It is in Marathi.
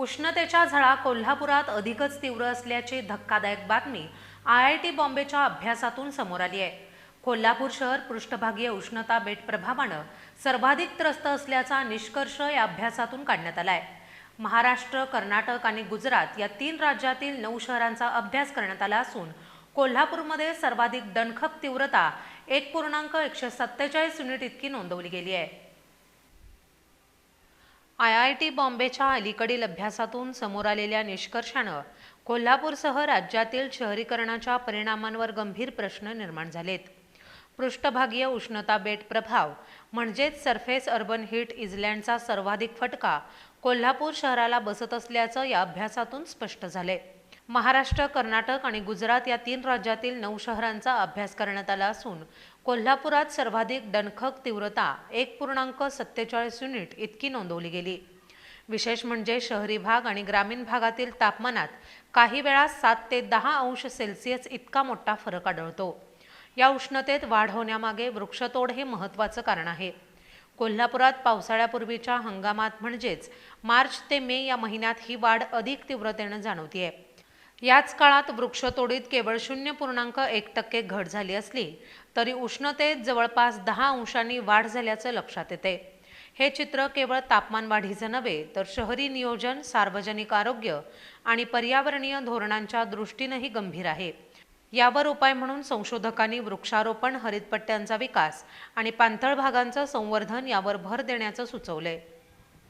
उष्णतेच्या झळा कोल्हापुरात अधिकच तीव्र असल्याची धक्कादायक बातमी आय आय टी बॉम्बेच्या अभ्यासातून समोर आली आहे. कोल्हापूर शहर पृष्ठभागीय उष्णता बेट प्रभावानं सर्वाधिक त्रस्त असल्याचा निष्कर्ष या अभ्यासातून काढण्यात आला आहे. महाराष्ट्र कर्नाटक आणि गुजरात या तीन राज्यातील नऊ शहरांचा अभ्यास करण्यात आला असून कोल्हापूरमध्ये सर्वाधिक दणखप तीव्रता एक पूर्णांक एकशे सत्तेचाळीस युनिट इतकी नोंदवली गेली आहे. आय आय टी बॉम्बेच्या अलीकडील अभ्यासातून समोर आलेल्या निष्कर्षानं कोल्हापूरसह राज्यातील शहरीकरणाच्या परिणामांवर गंभीर प्रश्न निर्माण झालेत. पृष्ठभागीय उष्णता बेट प्रभाव म्हणजेच सरफेस अर्बन हीट इझलँडचा सर्वाधिक फटका कोल्हापूर शहराला बसत असल्याचं या अभ्यासातून स्पष्ट झाले महाराष्ट्र कर्नाटक आणि गुजरात या तीन राज्यातील नऊ शहरांचा अभ्यास करण्यात आला असून कोल्हापुरात सर्वाधिक डणखक तीव्रता एक पूर्णांक सत्तेचाळीस युनिट इतकी नोंदवली गेली. विशेष म्हणजे शहरी भाग आणि ग्रामीण भागातील तापमानात काही वेळा सात ते दहा अंश सेल्सिअस इतका मोठा फरक आढळतो. या उष्णतेत वाढ होण्यामागे वृक्षतोड हे महत्त्वाचं कारण आहे. कोल्हापुरात पावसाळ्यापूर्वीच्या हंगामात म्हणजेच मार्च ते मे या महिन्यात ही वाढ अधिक तीव्रतेनं जाणवतीये. याच काळात वृक्षतोडीत केवळ शून्य पूर्णांक एक टक्के घट झाली असली तरी उष्णतेत जवळपास दहा अंशांनी वाढ झाल्याचं लक्षात येते. हे चित्र केवळ तापमान वाढीचं नव्हे तर शहरी नियोजन सार्वजनिक आरोग्य आणि पर्यावरणीय धोरणांच्या दृष्टीनंही गंभीर आहे. यावर उपाय म्हणून संशोधकांनी वृक्षारोपण हरितपट्ट्यांचा विकास आणि पाणथळ भागांचं संवर्धन यावर भर देण्याचं सुचवलंय.